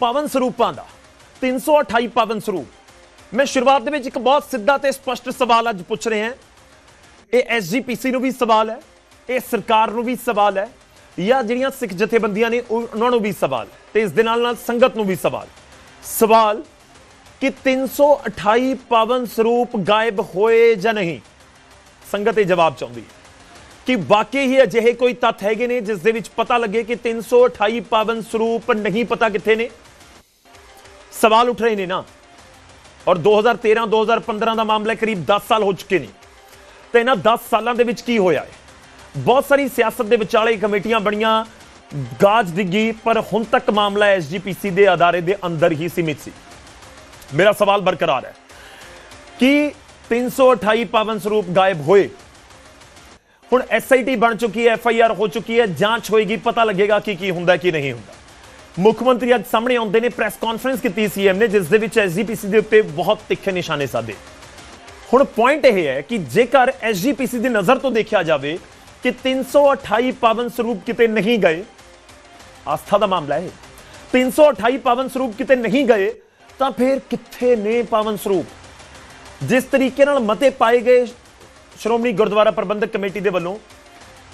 ਪਾਵਨ ਸਰੂਪਾਂ ਦਾ। 328 ਪਾਵਨ ਸਰੂਪ। ਮੈਂ ਸ਼ੁਰੂਆਤ ਦੇ ਵਿੱਚ ਇੱਕ ਬਹੁਤ ਸਿੱਧਾ ਤੇ ਸਪਸ਼ਟ ਸਵਾਲ ਅੱਜ ਪੁੱਛ ਰਹੇ ਹਾਂ। ਇਹ ਐਸਜੀਪੀਸੀ ਨੂੰ ਵੀ ਸਵਾਲ ਹੈ, ਇਹ ਸਰਕਾਰ ਨੂੰ ਵੀ ਸਵਾਲ ਹੈ, ਜਾਂ ਜਿਹੜੀਆਂ ਸਿੱਖ ਜਥੇਬੰਦੀਆਂ ਨੇ ਉਹ- ਉਹਨਾਂ ਨੂੰ ਵੀ ਸਵਾਲ ਹੈ ਤੇ ਇਸ ਦੇ ਨਾਲ ਨਾਲ ਸੰਗਤ ਨੂੰ ਵੀ ਸਵਾਲ ਸਵਾਲ ਕਿ 328 ਪਾਵਨ ਸਰੂਪ ਗਾਇਬ ਹੋਏ ਜਾਂ ਨਹੀਂ? ਸੰਗਤ ਇਹ ਜਵਾਬ ਚਾਹੁੰਦੀ ਹੈ ਕਿ ਵਾਕਈ ਹੀ ਅਜਿਹੇ ਕੋਈ ਤੱਥ ਹੈਗੇ ਨੇ ਜਿਸ ਦੇ ਵਿੱਚ ਪਤਾ ਲੱਗੇ ਕਿ 328 ਪਾਵਨ ਸਰੂਪ ਨਹੀਂ ਪਤਾ ਕਿੱਥੇ ਨੇ। ਸਵਾਲ ਉੱਠ ਰਹੇ ਨੇ ਨਾ ਔਰ 2013 2015 ਦਾ ਮਾਮਲਾ ਕਰੀਬ 10 ਸਾਲ ਹੋ ਚੁੱਕੇ ਨੇ ਤੇ ਇਹਨਾਂ 10 ਸਾਲਾਂ ਦੇ ਵਿੱਚ ਕੀ ਹੋਇਆ ਹੈ ਬਹੁਤ ਸਾਰੀ ਸਿਆਸਤ ਦੇ ਵਿਚਾਲੇ ਕਮੇਟੀਆਂ ਬਣੀਆਂ ਗਾਜ ਡਿੱਗੀ ਪਰ ਹੁਣ ਤੱਕ ਮਾਮਲਾ ਐਸਜੀਪੀਸੀ ਦੇ ਅਦਾਰੇ ਦੇ ਅੰਦਰ ਹੀ ਸੀਮਿਤ ਸੀ ਮੇਰਾ ਸਵਾਲ ਬਰਕਰਾਰ ਹੈ ਕਿ 328 ਪਾਵਨ ਸਰੂਪ ਗਾਇਬ ਹੋਏ ਹੁਣ ਐਸਆਈਟੀ ਬਣ ਚੁੱਕੀ ਹੈ ਐਫਆਈਆਰ ਹੋ ਚੁੱਕੀ ਹੈ ਜਾਂਚ ਹੋਏਗੀ ਪਤਾ ਲੱਗੇਗਾ ਕਿ ਕੀ ਹੁੰਦਾ ਕੀ ਨਹੀਂ ਹੁੰਦਾ ਮੁੱਖ ਮੰਤਰੀ ਅੱਜ ਸਾਹਮਣੇ ਆਉਂਦੇ ਨੇ ਪ੍ਰੈਸ ਕਾਨਫਰੰਸ ਕੀਤੀ ਸੀਐਮ ਨੇ, ਜਿਸ ਦੇ ਵਿੱਚ ਐਸਜੀਪੀਸੀ ਦੇ ਉੱਤੇ ਬਹੁਤ ਤਿੱਖੇ ਨਿਸ਼ਾਨੇ ਸਾਧੇ। ਹੁਣ ਪੁਆਇੰਟ ਇਹ ਹੈ ਕਿ ਜੇਕਰ ਐਸਜੀਪੀਸੀ ਦੀ ਨਜ਼ਰ ਤੋਂ ਦੇਖਿਆ ਜਾਵੇ ਕਿ 328 ਪਾਵਨ ਸਰੂਪ ਕਿਤੇ ਨਹੀਂ ਗਏ, ਆਸਥਾ ਦਾ ਮਾਮਲਾ ਹੈ 328 ਪਾਵਨ ਸਰੂਪ ਕਿਤੇ ਨਹੀਂ ਗਏ, ਤਾਂ ਫਿਰ ਕਿੱਥੇ ਨੇ ਪਾਵਨ ਸਰੂਪ? ਜਿਸ ਤਰੀਕੇ ਨਾਲ ਮਤੇ ਪਾਏ ਗਏ ਸ਼੍ਰੋਮਣੀ ਗੁਰਦੁਆਰਾ ਪ੍ਰਬੰਧਕ ਕਮੇਟੀ ਦੇ ਵੱਲੋਂ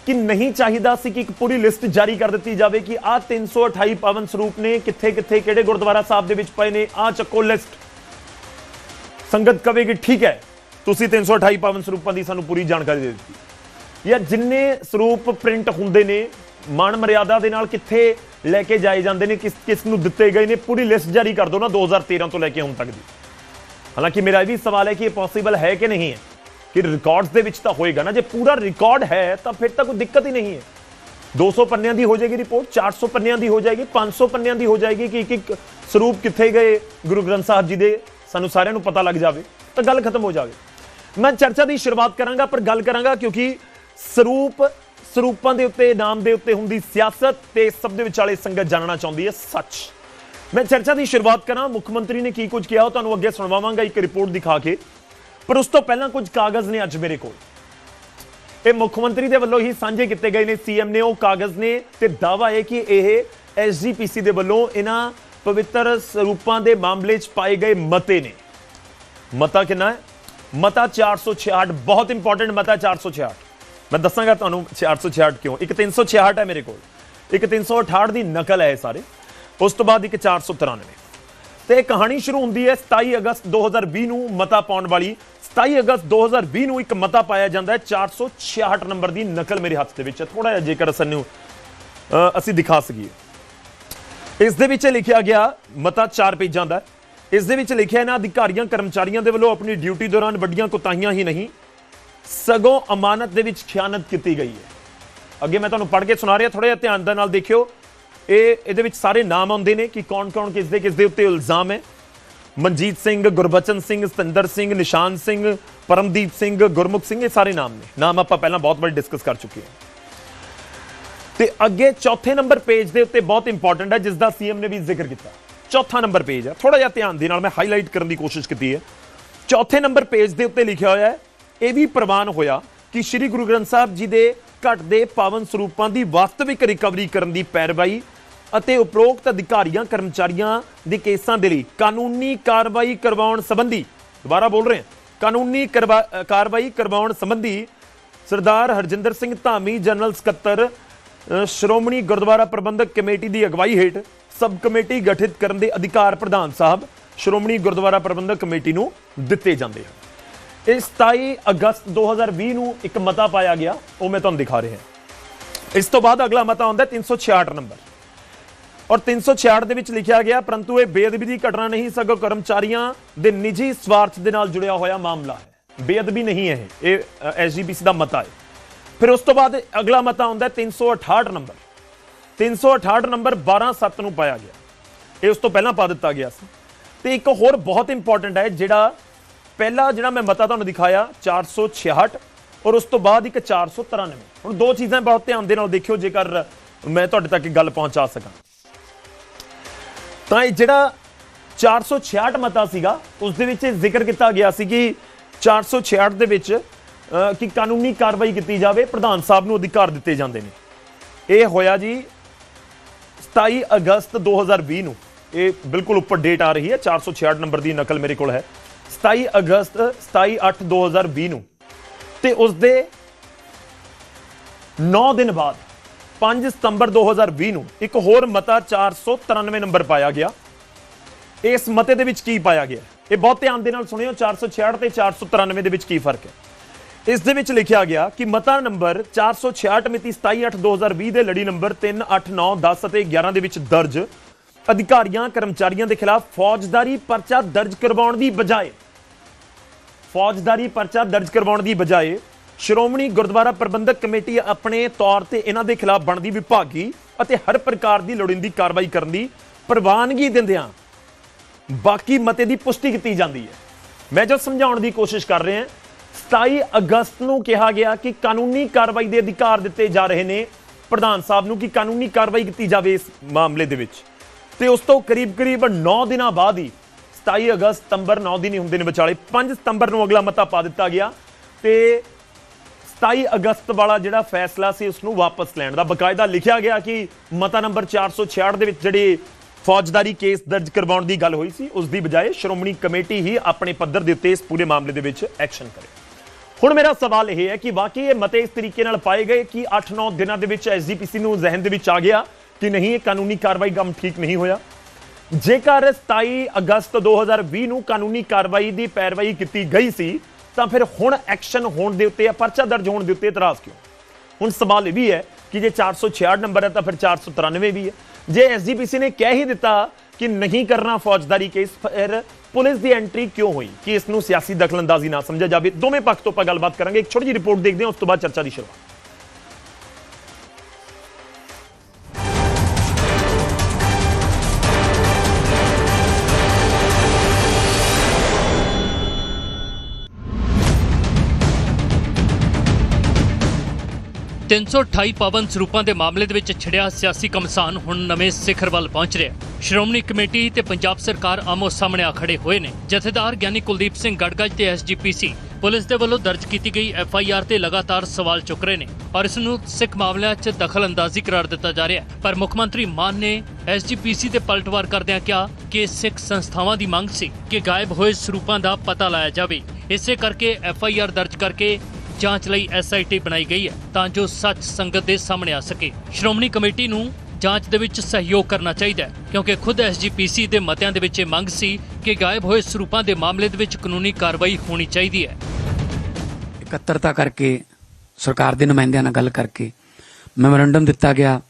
ਕਿ ਨਹੀਂ ਚਾਹੀਦਾ ਸੀ ਕਿ ਇੱਕ ਪੂਰੀ ਲਿਸਟ ਜਾਰੀ ਕਰ ਦਿੱਤੀ ਜਾਵੇ ਕਿ ਆਹ 328 ਪਾਵਨ ਸਰੂਪ ਨੇ ਕਿੱਥੇ ਕਿੱਥੇ ਕਿਹੜੇ ਗੁਰਦੁਆਰਾ ਸਾਹਿਬ ਦੇ ਵਿੱਚ ਪਏ ਨੇ, ਆਹ ਚੱਕੋ ਲਿਸਟ। ਸੰਗਤ ਕਵੇਗੀ, ਠੀਕ ਹੈ, ਤੁਸੀਂ 328 ਪਾਵਨ ਸਰੂਪਾਂ ਦੀ ਸਾਨੂੰ ਪੂਰੀ ਜਾਣਕਾਰੀ ਦੇ ਦਿੱਤੀ। ਜਾਂ ਜਿੰਨੇ ਸਰੂਪ ਪ੍ਰਿੰਟ ਹੁੰਦੇ ਨੇ ਮਾਨ ਮਰਿਆਦਾ ਦੇ ਨਾਲ ਕਿੱਥੇ ਲੈ ਕੇ ਜਾਏ ਜਾਂਦੇ ਨੇ, ਕਿਸ ਕਿਸ ਨੂੰ ਦਿੱਤੇ ਗਏ ਨੇ, ਪੂਰੀ ਲਿਸਟ ਜਾਰੀ ਕਰ ਦਿਓ ਨਾ 2013 ਤੋਂ ਲੈ ਕੇ ਹੁਣ ਤੱਕ ਦੀ। ਹਾਲਾਂਕਿ ਮੇਰਾ ਇਹ ਵੀ ਸਵਾਲ ਹੈ ਕਿ ਇਹ ਪੋਸੀਬਲ ਹੈ ਕਿ ਨਹੀਂ ਹੈ? ਕਿ ਰਿਕਾਰਡਸ ਦੇ ਵਿੱਚ ਤਾਂ ਹੋਏਗਾ ਨਾ। ਜੇ ਪੂਰਾ ਰਿਕਾਰਡ ਹੈ, ਤਾਂ ਫਿਰ ਤਾਂ ਕੋਈ ਦਿੱਕਤ ਹੀ ਨਹੀਂ ਹੈ। 200 ਪੰਨਿਆਂ ਦੀ ਹੋ ਜਾਏਗੀ ਰਿਪੋਰਟ 400 ਪੰਨਿਆਂ ਦੀ ਹੋ ਜਾਏਗੀ 500 ਪੰਨਿਆਂ ਦੀ ਹੋ ਜਾਏਗੀ ਕਿ ਇੱਕ ਇੱਕ ਸਰੂਪ ਕਿੱਥੇ ਗਏ ਗੁਰੂ ਗ੍ਰੰਥ ਸਾਹਿਬ ਜੀ ਦੇ, ਸਾਨੂੰ ਸਾਰਿਆਂ ਨੂੰ ਪਤਾ ਲੱਗ ਜਾਵੇ, ਤਾਂ ਗੱਲ ਖਤਮ ਹੋ ਜਾਵੇ। ਮੈਂ ਚਰਚਾ ਦੀ ਸ਼ੁਰੂਆਤ ਕਰਾਂਗਾ, ਪਰ ਗੱਲ ਕਰਾਂਗਾ ਕਿਉਂਕਿ ਸਰੂਪ, ਸਰੂਪਾਂ ਦੇ ਉੱਤੇ, ਨਾਮ ਦੇ ਉੱਤੇ ਹੁੰਦੀ ਸਿਆਸਤ ਤੇ ਸਭ ਦੇ ਵਿਚਾਲੇ ਸੰਗਤ ਜਾਣਨਾ ਚਾਹੁੰਦੀ ਹੈ ਸੱਚ। ਮੈਂ ਚਰਚਾ ਦੀ ਸ਼ੁਰੂਆਤ ਕਰਾਂ, ਮੁੱਖ ਮੰਤਰੀ ਨੇ ਕੀ ਕੁਝ ਕਿਹਾ ਉਹ ਤੁਹਾਨੂੰ ਅੱਗੇ ਸੁਣਵਾਵਾਂਗਾ, ਇੱਕ ਰਿਪੋਰਟ ਦਿਖਾ ਕੇ। ਪਰ ਉਸ ਤੋਂ ਪਹਿਲਾਂ ਕੁਝ ਕਾਗਜ਼ ਨੇ ਅੱਜ ਮੇਰੇ ਕੋਲ। ਇਹ ਮੁੱਖ ਮੰਤਰੀ ਦੇ ਵੱਲੋਂ ਹੀ ਸਾਂਝੇ ਕੀਤੇ ਗਏ ਨੇ ਸੀਐਮ ਨੇ ਉਹ ਕਾਗਜ਼ ਨੇ ਤੇ ਦਾਵਾ ਹੈ ਕਿ ਇਹ ਐਸਜੀਪੀਸੀ ਦੇ ਵੱਲੋਂ ਇਹਨਾਂ ਪਵਿੱਤਰ ਸਰੂਪਾਂ ਦੇ ਮਾਮਲੇ 'ਚ ਪਾਏ ਗਏ ਮਤੇ ਨੇ। ਮਤਾ ਕਿੰਨਾ ਹੈ? ਮਤਾ 466 ਬਹੁਤ ਇੰਪੋਰਟੈਂਟ ਮਤਾ 466 ਮੈਂ ਦੱਸਾਂਗਾ ਤੁਹਾਨੂੰ 466 ਕਿਉਂ? ਇੱਕ 366 ਹੈ ਮੇਰੇ ਕੋਲ। ਇੱਕ 368 ਦੀ ਨਕਲ ਹੈ ਇਹ ਸਾਰੇ। ਉਸ ਤੋਂ ਬਾਅਦ ਇੱਕ 493 ਤੇ ਇਹ ਕਹਾਣੀ ਸ਼ੁਰੂ ਹੁੰਦੀ ਹੈ 27 ਅਗਸਤ 2020 ਨੂੰ ਮਤਾ ਪਾਉਣ ਵਾਲੀ। 27 ਅਗਸਤ 2020 ਨੂੰ ਇੱਕ ਮਤਾ ਪਾਇਆ ਜਾਂਦਾ ਹੈ 466 ਨੰਬਰ ਦੀ ਨਕਲ ਮੇਰੇ ਹੱਥ ਦੇ ਵਿੱਚ ਹੈ। ਥੋੜਾ ਜਿਹਾ ਜੇਕਰ ਸਾਨੂੰ ਅ, ਅਸੀਂ ਦਿਖਾ ਸਕੀਏ। ਇਸ ਦੇ ਵਿੱਚ ਲਿਖਿਆ ਗਿਆ ਮਤਾ 4 ਪੇਜਾਂ ਦਾ ਇਸ ਦੇ ਵਿੱਚ ਲਿਖਿਆ ਇਹਨਾਂ ਅਧਿਕਾਰੀਆਂ ਕਰਮਚਾਰੀਆਂ ਦੇ ਵੱਲੋਂ ਆਪਣੀ ਡਿਊਟੀ ਦੌਰਾਨ ਵੱਡੀਆਂ ਕੋਤਾਹੀਆਂ ਹੀ ਨਹੀਂ ਸਗੋਂ ਅਮਾਨਤ ਦੇ ਵਿੱਚ ਖਿਆਨਤ ਕੀਤੀ ਗਈ ਹੈ। ਅੱਗੇ ਮੈਂ ਤੁਹਾਨੂੰ ਪੜ੍ਹ ਕੇ ਸੁਣਾ ਰਿਹਾ ਥੋੜਾ ਜਿਹਾ ਧਿਆਨ ਦੇ ਨਾਲ ਦੇਖਿਓ। ਇਹ ਇਹਦੇ ਵਿੱਚ ਸਾਰੇ ਨਾਮ ਆਉਂਦੇ ਨੇ ਕਿ ਕੌਣ-ਕੌਣ ਕਿਸ ਦੇ ਕਿਸ ਦੇ ਉੱਤੇ ਇਲਜ਼ਾਮ ਹੈ। ਮਨਜੀਤ ਸਿੰਘ, ਗੁਰਬਚਨ ਸਿੰਘ, ਸਤਿੰਦਰ ਸਿੰਘ, ਨਿਸ਼ਾਨ ਸਿੰਘ, ਪਰਮਦੀਪ ਸਿੰਘ, ਗੁਰਮੁਖ ਸਿੰਘ, ਇਹ ਸਾਰੇ ਨਾਮ ਨੇ। ਨਾਮ ਆਪਾਂ ਪਹਿਲਾਂ ਬਹੁਤ ਵਾਰ ਡਿਸਕਸ ਕਰ ਚੁੱਕੇ ਹਾਂ। ਤੇ ਅੱਗੇ ਚੌਥੇ ਨੰਬਰ ਪੇਜ ਦੇ ਉੱਤੇ ਬਹੁਤ ਇੰਪੋਰਟੈਂਟ ਹੈ, ਜਿਸ ਦਾ ਸੀਐਮ ਨੇ ਵੀ ਜ਼ਿਕਰ ਕੀਤਾ। ਚੌਥਾ ਨੰਬਰ ਪੇਜ ਹੈ। ਥੋੜਾ ਜਿਹਾ ਧਿਆਨ ਦੇ ਨਾਲ ਮੈਂ ਹਾਈਲਾਈਟ ਕਰਨ ਦੀ ਕੋਸ਼ਿਸ਼ ਕੀਤੀ ਹੈ। ਚੌਥੇ ਨੰਬਰ ਪੇਜ ਦੇ ਉੱਤੇ ਲਿਖਿਆ ਹੋਇਆ ਹੈ, ਇਹ ਵੀ ਪ੍ਰਵਾਨ ਹੋਇਆ ਕਿ ਸ੍ਰੀ ਗੁਰੂ ਗ੍ਰੰਥ ਸਾਹਿਬ ਜੀ ਦੇ ਘਟਦੇ ਪਾਵਨ ਸਰੂਪਾਂ ਦੀ ਵਾਸਤਵਿਕ ਰਿਕਵਰੀ ਕਰਨ ਦੀ ਪੈਰਵਾਈ ਅਤੇ ਉਪਰੋਕਤ ਅਧਿਕਾਰੀਆਂ, ਕਰਮਚਾਰੀਆਂ ਦੇ ਕੇਸਾਂ ਦੇ ਲਈ ਕਾਨੂੰਨੀ ਕਾਰਵਾਈ ਕਰਵਾਉਣ ਸੰਬੰਧੀ ਦੁਬਾਰਾ ਬੋਲ ਰਹੇ ਹਾਂ। ਕਾਨੂੰਨੀ ਕਰਵਾ- ਕਾਰਵਾਈ ਕਰਵਾਉਣ ਸੰਬੰਧੀ ਸਰਦਾਰ ਹਰਜਿੰਦਰ ਸਿੰਘ ਧਾਮੀ, ਜਨਰਲ ਸਕੱਤਰ ਸ਼੍ਰੋਮਣੀ ਗੁਰਦੁਆਰਾ ਪ੍ਰਬੰਧਕ ਕਮੇਟੀ ਦੀ ਅਗਵਾਈ ਹੇਠ ਸਬ ਕਮੇਟੀ ਗਠਿਤ ਕਰਨ ਦੇ ਅਧਿਕਾਰ ਪ੍ਰਧਾਨ ਸਾਹਿਬ ਸ਼੍ਰੋਮਣੀ ਗੁਰਦੁਆਰਾ ਪ੍ਰਬੰਧਕ ਕਮੇਟੀ ਨੂੰ ਦਿੱਤੇ ਜਾਂਦੇ ਹਨ। ਇਹ 27 ਅਗਸਤ 2020 ਨੂੰ ਇੱਕ ਮਤਾ ਪਾਇਆ ਗਿਆ। ਉਹ ਮੈਂ ਤੁਹਾਨੂੰ ਦਿਖਾ ਰਿਹਾ ਇਸ ਤੋਂ ਬਾਅਦ ਅਗਲਾ ਮਤਾ ਆਉਂਦਾ ਹੈ 366 ਨੰਬਰ। ਔਰ 366 ਦੇ ਵਿੱਚ ਲਿਖਿਆ ਗਿਆ, ਪਰੰਤੂ ਇਹ ਬੇਅਦਬੀ ਦੀ ਘਟਨਾ ਨਹੀਂ, ਸਗੋਂ ਕਰਮਚਾਰੀਆਂ ਦੇ ਨਿੱਜੀ ਸਵਾਰਥ ਦੇ ਨਾਲ ਜੁੜਿਆ ਹੋਇਆ ਮਾਮਲਾ ਹੈ। ਬੇਅਦਬੀ ਨਹੀਂ ਹੈ ਇਹ ਇਹ ਐਸਜੀਪੀਸੀ ਦਾ ਮਤਾ ਹੈ। ਫਿਰ ਉਸ ਤੋਂ ਬਾਅਦ ਅਗਲਾ ਮਤਾ ਆਉਂਦਾ ਹੈ 368 ਨੰਬਰ। 368 ਨੰਬਰ 12/7 ਨੂੰ ਪਾਇਆ ਗਿਆ। ਇਹ ਉਸ ਤੋਂ ਪਹਿਲਾਂ ਪਾ ਦਿੱਤਾ ਗਿਆ ਸੀ। ਤੇ ਇੱਕ ਹੋਰ ਬਹੁਤ ਇੰਪੋਰਟੈਂਟ ਹੈ, ਜਿਹੜਾ ਪਹਿਲਾ ਜਿਹੜਾ ਮੈਂ ਮਤਾ ਤੁਹਾਨੂੰ ਦਿਖਾਇਆ 466 ਔਰ ਉਸ ਤੋਂ ਬਾਅਦ ਇੱਕ 493 ਹੁਣ ਦੋ ਚੀਜ਼ਾਂ ਬਹੁਤ ਧਿਆਨ ਦੇ ਨਾਲ ਦੇਖਿਓ, ਜੇਕਰ ਮੈਂ ਤੁਹਾਡੇ ਤੱਕ ਗੱਲ ਪਹੁੰਚਾ ਸਕਾਂ। ਤਾਂ ਇਹ ਜਿਹੜਾ 466 ਮਤਾ ਸੀਗਾ, ਉਸ ਦੇ ਵਿੱਚ ਜ਼ਿਕਰ ਕੀਤਾ ਗਿਆ ਸੀ ਕਿ 466 ਦੇ ਵਿੱਚ ਕਿ ਕਾਨੂੰਨੀ ਕਾਰਵਾਈ ਕੀਤੀ ਜਾਵੇ, ਪ੍ਰਧਾਨ ਸਾਹਿਬ ਨੂੰ ਅਧਿਕਾਰ ਦਿੱਤੇ ਜਾਂਦੇ ਨੇ। ਇਹ ਹੋਇਆ ਜੀ 27 ਅਗਸਤ 2020 ਨੂੰ। ਇਹ ਬਿਲਕੁਲ ਉੱਪਰ ਡੇਟ ਆ ਰਹੀ ਹੈ 466 ਨੰਬਰ ਦੀ ਨਕਲ ਮੇਰੇ ਕੋਲ ਹੈ। 27 ਅਗਸਤ 27 8 2020 ਨੂੰ। ਤੇ ਉਸ ਦੇ 9 ਦਿਨ ਬਾਅਦ 5 ਸਤੰਬਰ 2020 ਨੂੰ ਇੱਕ ਹੋਰ ਮਤਾ 493 ਨੰਬਰ ਪਾਇਆ ਗਿਆ। ਇਸ ਮਤੇ ਦੇ ਵਿੱਚ ਕੀ ਪਾਇਆ ਗਿਆ? ਇਹ ਬਹੁਤ ਧਿਆਨ ਦੇ ਨਾਲ ਸੁਣਿਓ 466 ਤੇ 493 ਦੇ ਵਿੱਚ ਕੀ ਫ਼ਰਕ ਹੈ? ਇਸ ਦੇ ਵਿੱਚ ਲਿਖਿਆ ਗਿਆ ਕਿ ਮਤਾ ਨੰਬਰ 466 ਮਿਤੀ 27/8/2020 ਦੇ ਲੜੀ ਨੰਬਰ 3 8 9 10 ਅਤੇ 11 ਦੇ ਵਿੱਚ ਦਰਜ ਅਧਿਕਾਰੀਆਂ, ਕਰਮਚਾਰੀਆਂ ਦੇ ਖਿਲਾਫ ਫੌਜਦਾਰੀ ਪਰਚਾ ਦਰਜ ਕਰਵਾਉਣ ਦੀ ਬਜਾਏ, ਫੌਜਦਾਰੀ ਪਰਚਾ ਦਰਜ ਕਰਵਾਉਣ ਦੀ ਬਜਾਏ ਸ਼੍ਰੋਮਣੀ ਗੁਰਦੁਆਰਾ ਪ੍ਰਬੰਧਕ ਕਮੇਟੀ ਆਪਣੇ ਤੌਰ ਤੇ ਇਹਨਾਂ ਦੇ ਖਿਲਾਫ ਬਣਦੀ ਵਿਭਾਗੀ ਅਤੇ ਹਰ ਪ੍ਰਕਾਰ ਦੀ ਲੋੜੀਂਦੀ ਕਾਰਵਾਈ ਕਰਨ ਦੀ ਪ੍ਰਵਾਨਗੀ ਦਿੰਦਿਆਂ ਬਾਕੀ ਮਤੇ ਦੀ ਪੁਸ਼ਟੀ ਕੀਤੀ ਜਾਂਦੀ ਹੈ। ਮੈਂ ਜੋ ਸਮਝਾਉਣ ਦੀ ਕੋਸ਼ਿਸ਼ ਕਰ ਰਿਹਾ 27 ਅਗਸਤ ਨੂੰ ਕਿਹਾ ਗਿਆ ਕਿ ਕਾਨੂੰਨੀ ਕਾਰਵਾਈ ਦੇ ਅਧਿਕਾਰ ਦਿੱਤੇ ਜਾ ਰਹੇ ਨੇ। ਪ੍ਰਧਾਨ ਸਾਹਿਬ ਨੂੰ ਕਿ ਕਾਨੂੰਨੀ ਕਾਰਵਾਈ ਕੀਤੀ ਜਾਵੇ ਇਸ ਮਾਮਲੇ ਦੇ ਵਿੱਚ। ਤੇ ਉਸ ਤੋਂ ਕਰੀਬ-ਕਰੀਬ 9 ਦਿਨਾਂ ਬਾਅਦ ਹੀ 27 ਅਗਸਤ ਸਤੰਬਰ 9 ਦਿਨ ਹੀ ਹੁੰਦੇ ਨੇ ਵਿਚਾਲੇ। 5 ਸਤੰਬਰ ਨੂੰ ਅਗਲਾ ਮਤਾ ਪਾ ਦਿੱਤਾ ਗਿਆ ਤੇ 27 ਅਗਸਤ ਵਾਲਾ ਜਿਹੜਾ ਫੈਸਲਾ ਸੀ, ਉਸ ਨੂੰ ਵਾਪਸ ਲੈਣ ਦਾ ਬਕਾਇਦਾ ਲਿਖਿਆ ਗਿਆ ਕਿ ਮਤਾ ਨੰਬਰ 466 ਦੇ ਵਿੱਚ ਜਿਹੜੀ ਫੌਜਦਾਰੀ ਕੇਸ ਦਰਜ ਕਰਵਾਉਣ ਦੀ ਗੱਲ ਹੋਈ ਸੀ, ਉਸ ਦੀ ਬਜਾਏ ਸ਼੍ਰੋਮਣੀ ਕਮੇਟੀ ਹੀ ਆਪਣੇ ਪੱਧਰ ਦੇ ਉੱਤੇ ਇਸ ਪੂਰੇ ਮਾਮਲੇ ਦੇ ਵਿੱਚ ਐਕਸ਼ਨ ਕਰੇ। ਹੁਣ ਮੇਰਾ ਸਵਾਲ ਇਹ ਹੈ ਕਿ ਵਾਕਈ ਇਹ ਮਤੇ ਇਸ ਤਰੀਕੇ ਨਾਲ ਪਾਏ ਗਏ ਕਿ 8-9 ਦਿਨਾਂ ਦੇ ਵਿੱਚ ਐਸਜੀਪੀਸੀ ਨੂੰ ਜ਼ਿਹਨ ਦੇ ਵਿੱਚ ਆ ਗਿਆ ਕਿ ਨਹੀਂ, ਇਹ ਕਾਨੂੰਨੀ ਕਾਰਵਾਈ ਕੰਮ ਠੀਕ ਨਹੀਂ ਹੋਇਆ? ਜੇਕਰ 27 ਅਗਸਤ 2020 ਨੂੰ ਕਾਨੂੰਨੀ ਕਾਰਵਾਈ ਦੀ ਪੈਰਵਾਈ ਕੀਤੀ ਗਈ ਸੀ ਤਾਂ ਫਿਰ ਹੁਣ ਐਕਸ਼ਨ ਹੋਣ ਦੇ ਉੱਤੇ ਜਾਂ ਪਰਚਾ ਦਰਜ ਹੋਣ ਦੇ ਉੱਤੇ ਇਤਰਾਜ਼ ਕਿਉਂ? ਹੁਣ ਸਵਾਲ ਇਹ ਵੀ ਹੈ ਕਿ ਜੇ 466 ਨੰਬਰ ਹੈ ਤਾਂ ਫਿਰ 493 ਵੀ ਹੈ। ਜੇ ਐਸਜੀਪੀਸੀ ਨੇ ਕਹਿ ਹੀ ਦਿੱਤਾ ਕਿ ਨਹੀਂ ਕਰਨਾ ਫੌਜਦਾਰੀ ਕੇਸ, ਫਿਰ ਪੁਲਿਸ ਦੀ ਐਂਟਰੀ ਕਿਉਂ ਹੋਈ? ਕਿ ਇਸ ਨੂੰ ਸਿਆਸੀ ਦਖਲਅੰਦਾਜ਼ੀ ਨਾ ਸਮਝਿਆ ਜਾਵੇ? ਦੋਵੇਂ ਪੱਖ ਤੋਂ ਆਪਾਂ ਗੱਲਬਾਤ ਕਰਾਂਗੇ। ਇੱਕ ਛੋਟੀ ਜਿਹੀ ਰਿਪੋਰਟ ਦੇਖਦੇ ਹਾਂ, ਉਸ ਤੋਂ ਬਾਅਦ ਚਰਚਾ ਦੀ ਸ਼ੁਰੂਆਤ। ਤਿੰਨ ਸੌ ਅਠਾਈ ਪਾਵਨ ਸਰੂਪਾਂ ਦੇ ਮਾਮਲੇ ਦੇ ਵਿੱਚ ਛਿੜਿਆ ਸਿਆਸੀ ਕਮਸਾਨ ਹੁਣ ਨਵੇਂ ਸਿਖਰ ਵੱਲ ਪਹੁੰਚ ਰਿਹਾ ਸ਼੍ਰੋਮਣੀ ਕਮੇਟੀ ਤੇ ਪੰਜਾਬ ਸਰਕਾਰ ਆਮੋ ਸਾਹਮਣੇ ਆ ਖੜੇ ਹੋਏ ਨੇ। ਜਥੇਦਾਰ ਗਿਆਨੀ ਕੁਲਦੀਪ ਸਿੰਘ ਗੜਗੜ ਤੇ ਐਸਜੀਪੀਸੀ ਪੁਲਿਸ ਦੇ ਵੱਲੋਂ ਦਰਜ ਕੀਤੀ ਗਈ ਐਫਆਈਆਰ ਤੇ ਲਗਾਤਾਰ ਸਵਾਲ ਚੁੱਕ ਰਹੇ ਨੇ। ਔਰ ਇਸ ਨੂੰ ਸਿੱਖ ਮਾਮਲਿਆਂ 'ਚ ਦਖਲਅੰਦਾਜ਼ੀ ਕਰਾਰ ਦਿੱਤਾ ਜਾ ਰਿਹਾ ਪਰ ਮੁੱਖ ਮੰਤਰੀ ਮਾਨ ਨੇ ਐਸਜੀਪੀਸੀ ਤੇ ਪਲਟਵਾਰ ਕਰਦਿਆਂ ਕਿਹਾ ਕਿ ਸਿੱਖ ਸੰਸਥਾਵਾਂ ਦੀ ਮੰਗ ਸੀ ਕਿ ਗਾਇਬ ਹੋਏ ਸਰੂਪਾਂ ਦਾ ਪਤਾ ਲਾਇਆ ਜਾਵੇ। ਇਸੇ ਕਰਕੇ ਐਫ ਆਈ ਆਰ ਦਰਜ ਕਰਕੇ ਜਾਂਚ ਲਈ ਐਸਆਈਟੀ ਬਣਾਈ ਗਈ ਹੈ ਤਾਂ ਜੋ ਸੱਚ ਸੰਗਤ ਦੇ ਸਾਹਮਣੇ ਆ ਸਕੇ। ਸ਼੍ਰੋਮਣੀ ਕਮੇਟੀ ਨੂੰ ਜਾਂਚ ਦੇ ਵਿੱਚ ਸਹਿਯੋਗ ਕਰਨਾ ਚਾਹੀਦਾ ਹੈ, ਕਿਉਂਕਿ ਖੁਦ ਐਸਜੀਪੀਸੀ ਦੇ ਮਤਿਆਂ ਦੇ ਵਿੱਚ ਇਹ ਮੰਗ ਸੀ ਕਿ ਗਾਇਬ ਹੋਏ ਸਰੂਪਾਂ ਦੇ ਮਾਮਲੇ ਦੇ ਵਿੱਚ ਕਾਨੂੰਨੀ ਕਾਰਵਾਈ ਹੋਣੀ ਚਾਹੀਦੀ ਹੈ। ਇਕੱਤਰਤਾ ਕਰਕੇ, ਸਰਕਾਰ ਦੇ ਨੁਮਾਇੰਦਿਆਂ ਨਾਲ ਗੱਲ ਕਰਕੇ ਮੈਮੋਰੰਡਮ ਦਿੱਤਾ ਗਿਆ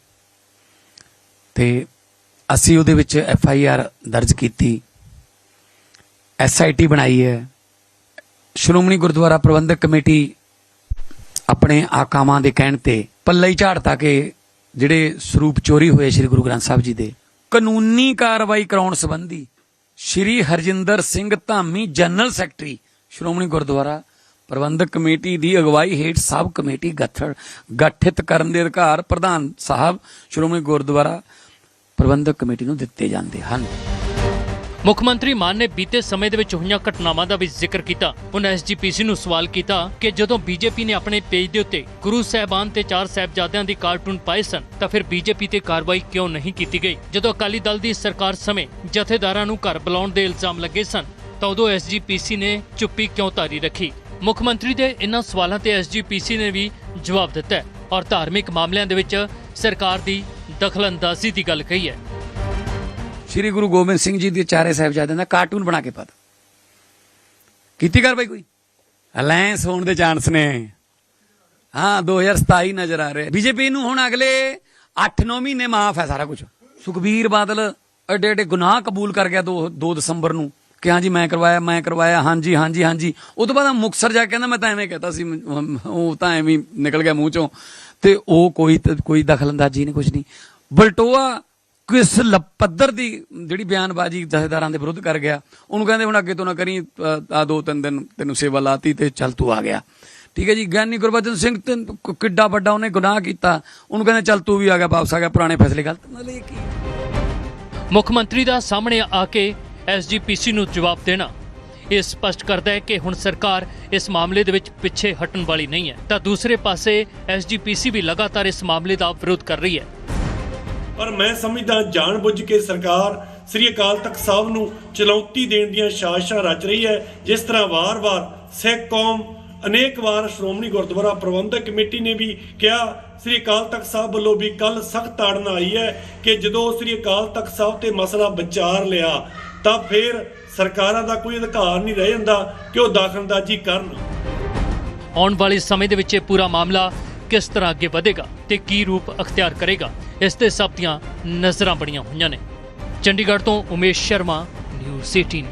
ਤੇ ਅਸੀਂ ਉਹਦੇ ਵਿੱਚ ਐਫ ਆਈ ਆਰ ਦਰਜ ਕੀਤੀ। ਐਸ ਆਈ ਟੀ ਬਣਾਈ ਹੈ। ਸ਼੍ਰੋਮਣੀ ਗੁਰਦੁਆਰਾ ਪ੍ਰਬੰਧਕ ਕਮੇਟੀ ਆਪਣੇ ਆਕਾਵਾਂ ਦੇ ਕਹਿਣ ਤੇ ਪੱਲੇ ਹੀ ਝਾੜਤਾ ਕਿ ਜਿਹੜੇ ਸਰੂਪ ਚੋਰੀ ਹੋਏ ਸ੍ਰੀ ਗੁਰੂ ਗ੍ਰੰਥ ਸਾਹਿਬ ਜੀ ਦੇ, ਕਾਨੂੰਨੀ ਕਾਰਵਾਈ ਕਰਾਉਣ ਸੰਬੰਧੀ Shri Harjinder Singh Dhami general secretary, Shiromani Gurdwara Parbandhak Committee ਦੀ ਅਗਵਾਈ ਹੇਠ ਸਬ ਕਮੇਟੀ ਗਠੜ ਗਠਿਤ ਕਰਨ ਦੇ ਅਧਿਕਾਰ ਪ੍ਰਧਾਨ ਸਾਹਿਬ, ਸ਼੍ਰੋਮਣੀ ਗੁਰਦੁਆਰਾ ਪ੍ਰਬੰਧਕ ਕਮੇਟੀ ਨੂੰ ਦਿੱਤੇ ਜਾਂਦੇ ਹਨ। ਮੁੱਖ ਮੰਤਰੀ ਮਾਨ ਨੇ ਬੀਤੇ ਸਮੇਂ ਦੇ ਵਿੱਚ ਹੋਈਆਂ ਘਟਨਾਵਾਂ ਦਾ ਵੀ ਜ਼ਿਕਰ ਕੀਤਾ। ਉਹਨਾਂ ਐਸਜੀਪੀਸੀ ਨੂੰ ਸਵਾਲ ਕੀਤਾ ਕਿ ਜਦੋਂ ਬੀਜੇਪੀ ਨੇ ਆਪਣੇ ਪੇਜ ਦੇ ਉੱਤੇ ਗੁਰੂ ਸਾਹਿਬਾਨ ਤੇ ਚਾਰ ਸਾਹਿਬਜ਼ਾਦਿਆਂ ਦੀ ਕਾਰਟੂਨ ਪਾਏ ਸਨ, ਤਾਂ ਫਿਰ ਬੀਜੇਪੀ ਤੇ ਕਾਰਵਾਈ ਕਿਉਂ ਨਹੀਂ ਕੀਤੀ ਗਈ? ਜਦੋਂ ਅਕਾਲੀ ਦਲ ਦੀ ਸਰਕਾਰ ਸਮੇਂ ਜਥੇਦਾਰਾਂ ਨੂੰ ਘਰ ਬੁਲਾਉਣ ਦੇ ਇਲਜ਼ਾਮ ਲੱਗੇ ਸਨ, ਤਾਂ ਉਦੋਂ ਐਸਜੀਪੀਸੀ ਨੇ ਚੁੱਪੀ ਕਿਉਂ ਧਾਰੀ ਰੱਖੀ? ਮੁੱਖ ਮੰਤਰੀ ਦੇ ਇਹਨਾਂ ਸਵਾਲਾਂ ਤੇ ਐਸਜੀਪੀਸੀ ਨੇ ਵੀ ਜਵਾਬ ਦਿੱਤਾ ਔਰ ਧਾਰਮਿਕ ਮਾਮਲਿਆਂ ਦੇ ਵਿੱਚ ਸਰਕਾਰ ਦੀ ਦਖਲਅੰਦਾਜ਼ੀ ਦੀ ਗੱਲ ਕਹੀ ਹੈ। ਸ਼੍ਰੀ ਗੁਰੂ ਗੋਬਿੰਦ ਸਿੰਘ ਜੀ ਦੇ ਚਾਰੇ ਸਾਹਿਬਜ਼ਾਦਿਆਂ ਦਾ ਕਾਰਟੂਨ ਬਣਾ ਕੇ ਪਤਾ ਕੀਤੀ ਕਾਰਵਾਈ ਕੋਈ? ਅਲਾਈਅੰਸ ਹੋਣ ਦੇ ਚਾਂਸ ਨੇ। ਹਾਂ 2027 ਨਜ਼ਰ ਆ ਰਿਹਾ। ਬੀਜੇਪੀ ਨੂੰ ਹੁਣ ਅਗਲੇ 8-9 ਮਹੀਨੇ ਮਾਫ ਹੈ ਸਾਰਾ ਕੁਝ ਸੁਖਬੀਰ ਬਾਦਲ ਐਡੇ ਐਡੇ ਗੁਨਾਹ ਕਬੂਲ ਕਰ ਗਿਆ 2 2 ਦਸੰਬਰ ਨੂੰ ਕਿ ਹਾਂਜੀ ਮੈਂ ਕਰਵਾਇਆ ਮੈਂ ਕਰਵਾਇਆ ਹਾਂਜੀ ਹਾਂਜੀ ਹਾਂਜੀ ਉਹ ਤੋਂ ਬਾਅਦ ਮੁਕਸਰ ਜਾ ਕੇ ਕਹਿੰਦਾ, ਮੈਂ ਤਾਂ ਐਵੇਂ ਕਹਤਾ ਸੀ, ਉਹ ਤਾਂ ਐਵੇਂ ਨਿਕਲ ਗਿਆ ਮੂੰਹ ਚੋਂ। ਤੇ ਉਹ ਕੋਈ ਕੋਈ ਦਖਲਅੰਦਾਜ਼ੀ ਨਹੀਂ ਕੁਝ ਨਹੀਂ। ਬਲਟੋਆ ਕਿਸ ਪੱਧਰ ਦੀ ਜਿਹੜੀ ਬਿਆਨਬਾਜ਼ੀ ਜਥੇਦਾਰਾਂ ਦੇ ਵਿਰੁੱਧ ਕਰ ਗਿਆ, ਉਹਨੂੰ ਕਹਿੰਦੇ ਹੁਣ ਅੱਗੇ ਤੋਂ ਨਾ ਕਰੀ ਆ ਦੋ ਤਿੰਨ ਦਿਨ ਤੈਨੂੰ ਸੇਵਾ ਲਾਤੀ ਤੇ ਚੱਲ ਤੂੰ ਆ ਗਿਆ। ਠੀਕ ਹੈ ਜੀ, ਗਿਆਨੀ ਗੁਰਬਚਨ ਸਿੰਘ ਕਿੱਡਾ ਵੱਡਾ ਉਹਨੇ ਗੁਨਾਹ ਕੀਤਾ। ਉਹਨੂੰ ਕਹਿੰਦੇ ਚੱਲ ਤੂੰ ਵੀ ਆ ਗਿਆ, ਵਾਪਸ ਆ ਗਿਆ, ਪੁਰਾਣੇ ਫੈਸਲੇ ਗਲਤ ਮਤਲਬ ਇਹ ਕੀ? ਮੁੱਖ ਮੰਤਰੀ ਦਾ ਸਾਹਮਣੇ ਆ ਕੇ ਐਸਜੀਪੀਸੀ ਨੂੰ ਜਵਾਬ ਦੇਣਾ। ਇਹ ਸਪਸ਼ਟ ਕਰਦਾ ਹੈ ਕਿ ਹੁਣ ਸਰਕਾਰ ਇਸ ਮਾਮਲੇ ਦੇ ਵਿੱਚ ਪਿੱਛੇ ਹਟਣ ਵਾਲੀ ਨਹੀਂ ਹੈ। ਤਾਂ ਦੂਸਰੇ ਪਾਸੇ ਐਸਜੀਪੀਸੀ ਵੀ ਲਗਾਤਾਰ ਇਸ ਮਾਮਲੇ ਦਾ ਵਿਰੋਧ ਕਰ ਰਹੀ ਹੈ। ਪਰ ਮੈਂ ਸਮਝਦਾ, ਜਾਣਬੁੱਝ ਕੇ ਸਰਕਾਰ ਸ੍ਰੀ ਅਕਾਲ ਤਖਤ ਸਾਹਿਬ ਨੂੰ ਚੁਣੌਤੀ ਦੇਣ ਦੀਆਂ ਸਾਜ਼ਿਸ਼ਾਂ ਰਚ ਰਹੀ ਹੈ, ਜਿਸ ਤਰ੍ਹਾਂ ਵਾਰ-ਵਾਰ ਸਿੱਖ ਕੌਮ, ਅਨੇਕ ਵਾਰ ਸ਼੍ਰੋਮਣੀ ਗੁਰਦੁਆਰਾ ਪ੍ਰਬੰਧਕ ਕਮੇਟੀ ਨੇ ਵੀ ਕਿਹਾ, ਸ੍ਰੀ ਅਕਾਲ ਤਖਤ ਸਾਹਿਬ ਵੱਲੋਂ ਵੀ ਕੱਲ ਸਖਤ ਤਾੜਨਾ ਆਈ ਹੈ ਕਿ ਜਦੋਂ ਸ੍ਰੀ ਅਕਾਲ ਤਖਤ ਸਾਹਿਬ ਤੇ ਮਸਲਾ ਵਿਚਾਰ ਲਿਆ, ਤਾਂ ਫਿਰ ਸਰਕਾਰਾਂ ਦਾ ਕੋਈ ਅਧਿਕਾਰ ਨਹੀਂ ਰਹਿ ਜਾਂਦਾ ਕਿ ਉਹ ਦਾਖਲਦਾਜ਼ੀ ਕਰਨ। ਆਉਣ ਵਾਲੇ ਸਮੇਂ ਦੇ ਵਿੱਚ ਇਹ ਪੂਰਾ ਮਾਮਲਾ ਕਿਸ ਤਰ੍ਹਾਂ ਅੱਗੇ ਵਧੇਗਾ ਤੇ ਕੀ ਰੂਪ ਅਖਤਿਆਰ ਕਰੇਗਾ, ਇਸ ਤੇ ਸਭ ਦੀਆਂ ਨਜ਼ਰਾਂ ਬਣੀਆਂ ਹੋਈਆਂ ਨੇ। ਚੰਡੀਗੜ੍ਹ ਤੋਂ ਉਮੇਸ਼ ਸ਼ਰਮਾ, ਨਿਊਜ਼ 18